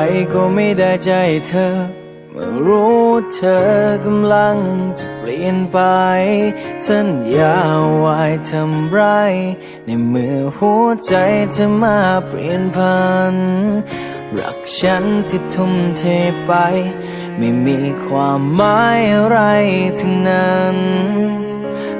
ไปก็ไม่ได้ใจเธอ เมื่อรู้เธอกำลังจะเปลี่ยนไป สัญญาไว้ทำไร ในเมื่อหัวใจเธอมาเปลี่ยนพัน รักฉันที่ทุ่มเทไป ไม่มีความหมายอะไรทั้งนั้น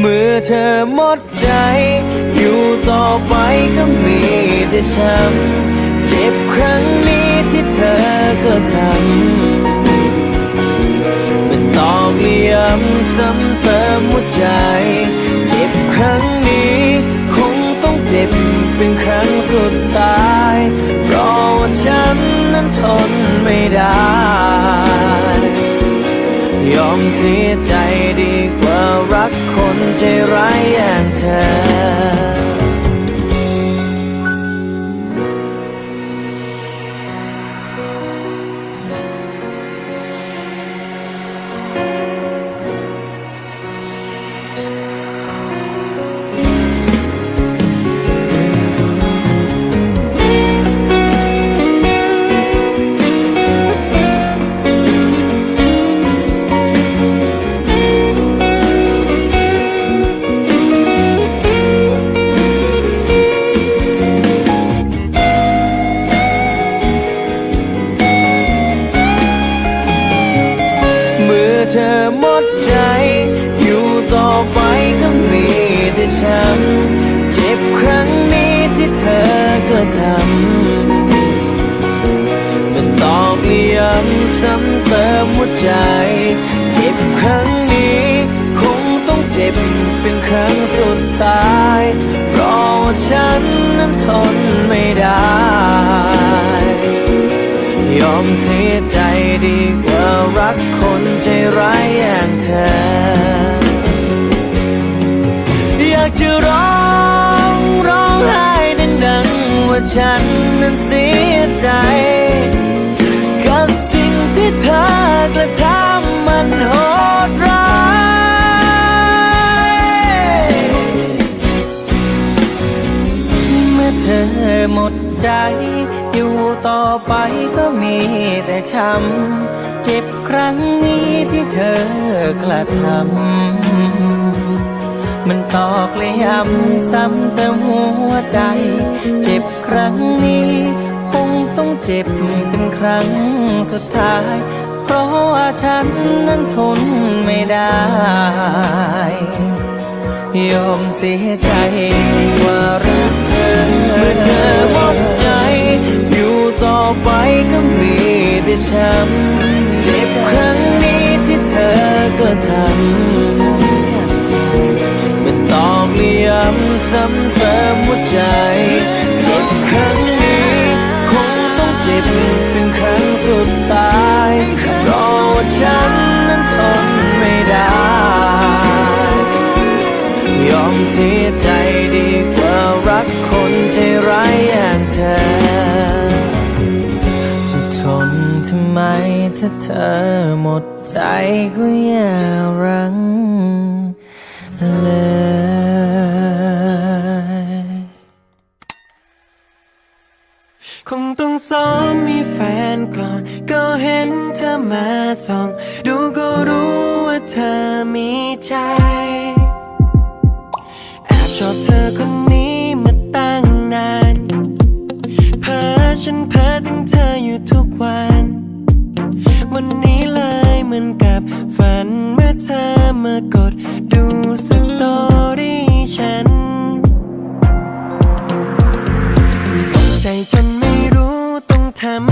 เมื่อเธอหมดใจ อยู่ต่อไปก็มีแต่ช้ำเจ็บครั้งนี้ที่เธอก็ทำเป็นตอกย้ำซ้ำเติมหัวใจ เจ็บครั้งนี้คงต้องเจ็บเป็นครั้งสุดท้าย เพราะว่าฉันนั้นทนไม่ได้ ยอมเสียใจดีกว่ารักคนใจร้ายอย่างเธอ เธอหมดใจ อยู่ต่อไปก็มีแต่ช้ำเจ็บครั้งนี้ที่เธอก็ทำมันตอกย้ำซ้ำเติมหัวใจ เจ็บครั้งนี้ คงต้องเจ็บเป็นครั้งสุดท้ายเพราะว่าฉันนั้นทนไม่ได้ ยอมเสียใจ ดีกว่ารักคนใจร้ายอย่างเธอ อยากจะร้องร้องไห้ดังๆว่าฉันนั้นเสียใจ กับสิ่งที่เธอกระทำมันโหดร้าย ธอหมดใจ อยู่ต่อไปก็มีแต่ช้ำ เจ็บครั้งนี้ที่เธอกระทำ มันตอกเลยย้ำซ้ำเติมหัวใจ เจ็บครั้งนี้คงต้องเจ็บเป็นครั้งสุดท้าย เพราะว่าฉันนั้นทนไม่ได้ยอมเสียใจว่ารัก เธอมื่อเธอหมดใจ อยู่ต่อไปก็มีแต่ช้ำเจ็บครั้งนี้ที่เธอก็ทำมันตอกย้ำซ้ำเติมหัวใจเจ็บครั้งนี้คงต้องเจ็บเป็นครั้งสุดท้ายราะว่าฉันนั้นทนไม่ได้ ยอมเสียใจ ถ้าเธอหมดใจก็อย่ารังเลยคงต้องซ้อมมีแฟนก่อน ก็เห็นเธอมาส่อง ดูก็รู้ว่าเธอมีใจ แอบชอบเธอคนนี้มาตั้งนาน เพ้อฉันเพ้อถึงเธออยู่ทุกวัน วันนี้เลยเหมือนกับฝันเมื่อเธอมากดดูสตอรี่ฉันตกใจจนไม่รู้ต้องทำ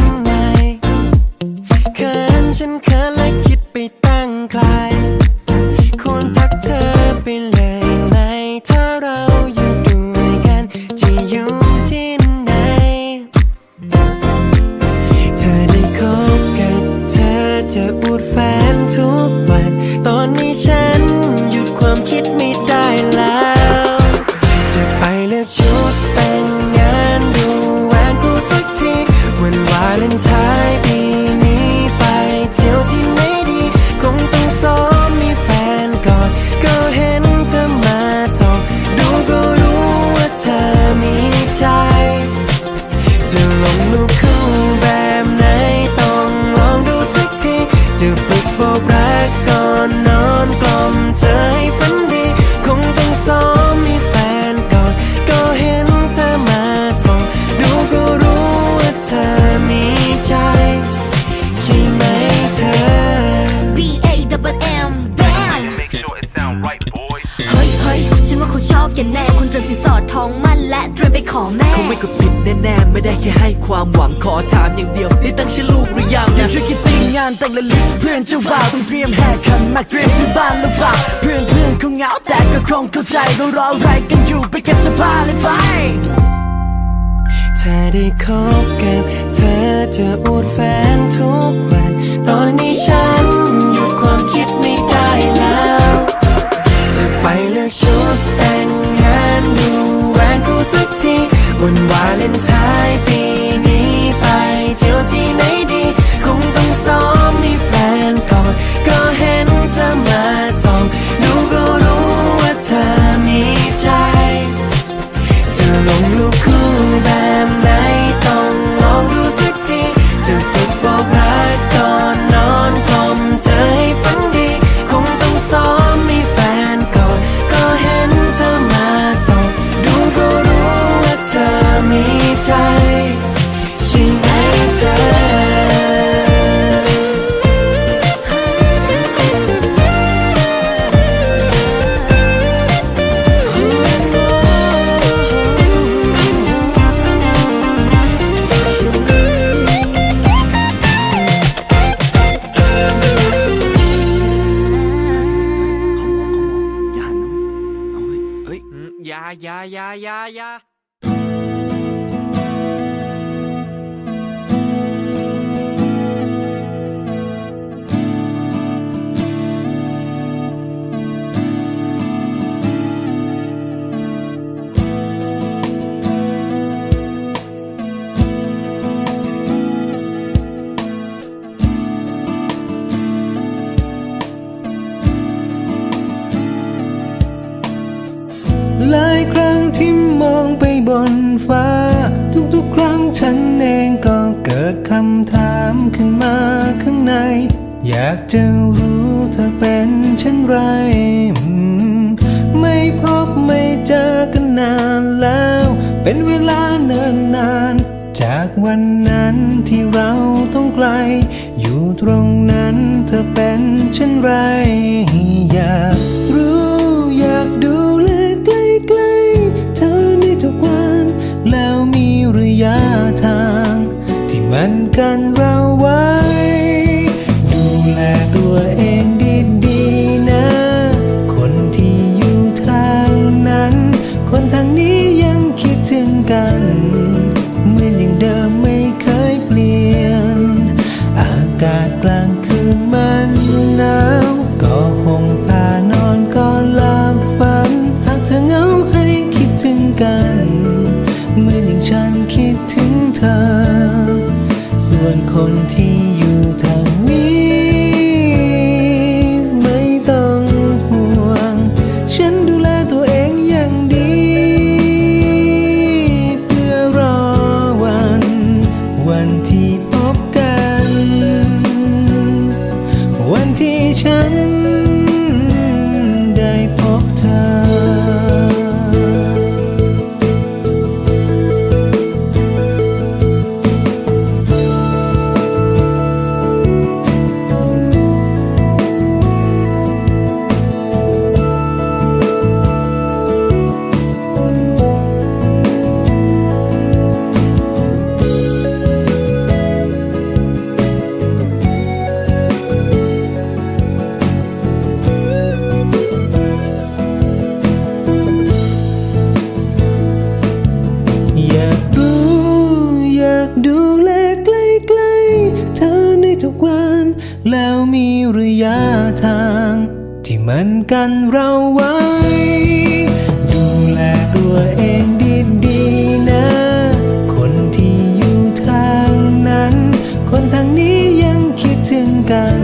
ไม่ได้แค่ให้ความหวังขอถามอย่างเดียวนี่ตั้งชื่อลูกหรือยังนะช่วยคิดติ้งงานแต่งและลิสต์เพื่อนเจ้าบ่าวต้องเตรียมแห่ขันหมากเตรียมซื้อบ้านหรือเปล่าเพื่อนเพื่อนๆคงเหงาแต่ก็คงเข้าใจเรารออะไรกันอยู่ไปเก็บเสื้อผ้าเลยไปถ้าได้คบกับเธอจะอวดแฟนทุกวัน ตอนนี้ฉันหยุดความคิดไม่ได้แล้วจะไปเลือกชุดแต่งงานดูแหวนคู่สักทีวันวาเลนไทน์ปีนี้ำถามขึ้นมาข้างใน อยากจะรู้เธอเป็นเช่นไร ไม่พบไม่เจอกันนานแล้ว เป็นเวลาเนิ่นนาน จากวันนั้นที่เราต้องไกล อยู่ตรงนั้นเธอเป็นเช่นไรอยาก มันกันเรา แล้วมีระยะทาง ที่มันกันเราไว้ ดูแลตัวเองดีๆนะ คนที่อยู่ทางนั้น คนทางนี้ยังคิดถึงกัน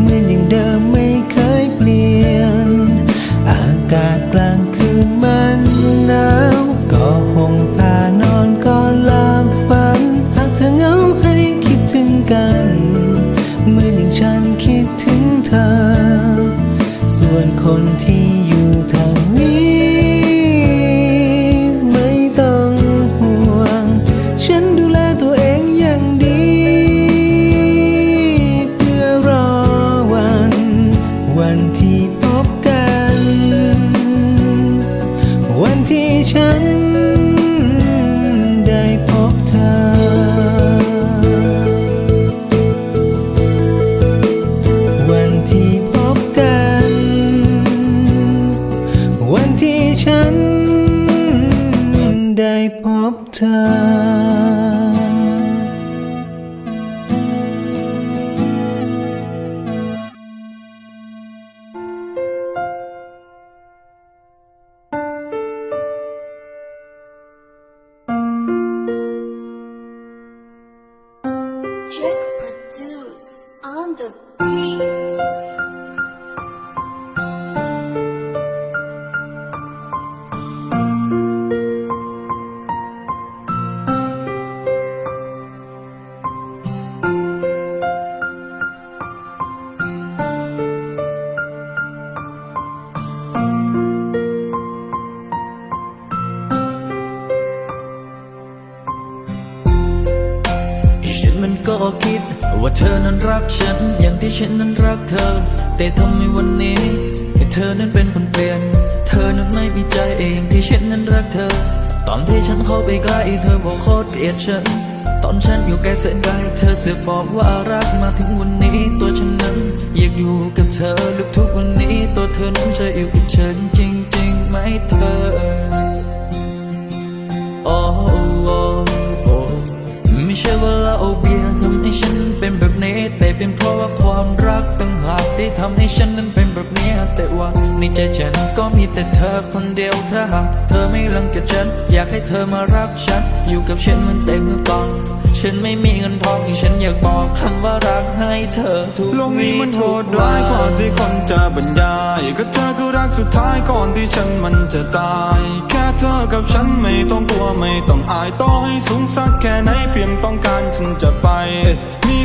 เหมือนอย่างเดิมไม่เคยเปลี่ยน อากาศกลางคืนมันหนาวก็ห่มผ้านอนก็หลับฝันหากเธอเหงา คนที่ Check ก็คิด ว่าเธอนั้นรักฉัน อย่างที่ฉันนั้นรักเธอ แต่ทำไมวันนี้ให้เธอนั้นเป็นคนเปลี่ยน เธอนั้นไม่มีใจเองที่ฉันนั้นรักเธอ ตอนที่ฉันเข้าไปใกล้เธอบอกโคตรเกลียดฉัน ตอนฉันอยู่ใกล้แสนไกล้เธอเสือบอกว่ารักมาถึงวันนี้ตัวฉันนั้นอยากอยู่กับเธอลึกทุกวันนี้ตัวเธอนั้นจะอยู่กับฉันจริงๆไหมเธอโอ้โอ้โอ้ไม่ใช่ว่า ราะว่าความรักต่างหากที่ทำให้ฉันนั้นเป็นแบบนี้แต่ว่าในใจฉันก็มีแต่เธอคนเดียวถ้าหากเธอไม่รังเกียจฉัน อยากให้เธอมารักฉัน อยู่กับฉันเหมือนแต่เมื่อก่อนฉันไม่มีเงินทอที่ฉันอยากบอกคำว่ารักให้เธอทุกโลกนี้มันโหดร้ายกว่าที่คนจะบรรยายก็เธอคือรักสุดท้ายก่อนที่ฉันมันจะตาย แค่เธอกับฉันไม่ต้องกลัวไม่ต้องอายต่อให้สูงสักแค่ไหนเพียงต้องการฉันจะไป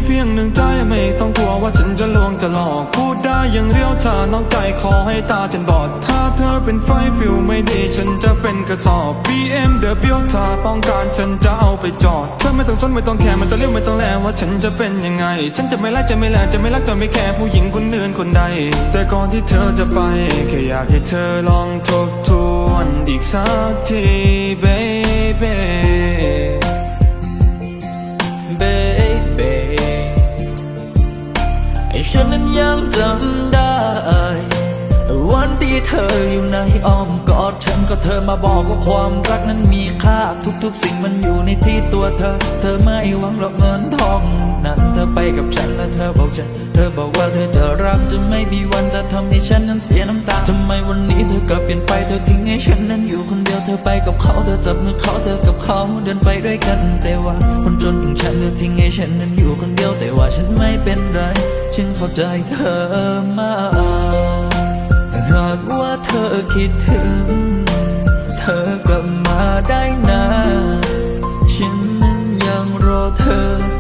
เพียงหนึ่งใจไม่ต้องกลัวว่าฉันจะลวงจะหลอกพูดได้อย่างเรียวถ้านอกใจขอให้ตาฉันบอด ถ้าเธอเป็นไฟฟิวไม่ดีฉันจะเป็นกระสอบ BMW ถ้าต้องการฉันจะเอาไปจอดเธอไม่ต้องสนไม่ต้องแคร์ไม่ต้องเรียกไม่ต้องแลว่าฉันจะเป็นยังไง ฉันจะไม่รักจะไม่แลจะไม่รักจะไม่แคร์ผู้หญิงคนอื่นคนใด แต่ก่อนที่เธอจะไปแค่อยากให้เธอลองทบทวนอีกสักที baby ฉันนั้นยังจำ วันที่เธออยู่ในอ้อมกอดฉันก็เธอมาบอกว่าความรักนั้นมีค่า ทุกๆ สิ่งมันอยู่ในที่ตัวเธอ เธอไม่หวังหรอกเงินทอง นั้นเธอไปกับฉันและเธอบอกฉัน เธอบอกว่าเธอจะรักจะไม่มีวันจะทำให้ฉันนั้นเสียน้ำตาทำไมวันนี้เธอกลับเปลี่ยนไปเธอทิ้งให้ฉันนั้นอยู่คนเดียวเธอไปกับเขาเธอจับมือเขาเธอกับเขาเดินไปด้วยกันแต่ว่าคนจนอย่างฉันเธอทิ้งให้ฉันนั้นอยู่คนเดียวแต่ว่าฉันไม่เป็นไรฉันเข้าใจเธอมาก หากว่าเธอคิดถึง เธอกลับมาได้นะ ฉันนั้นยังรอเธอ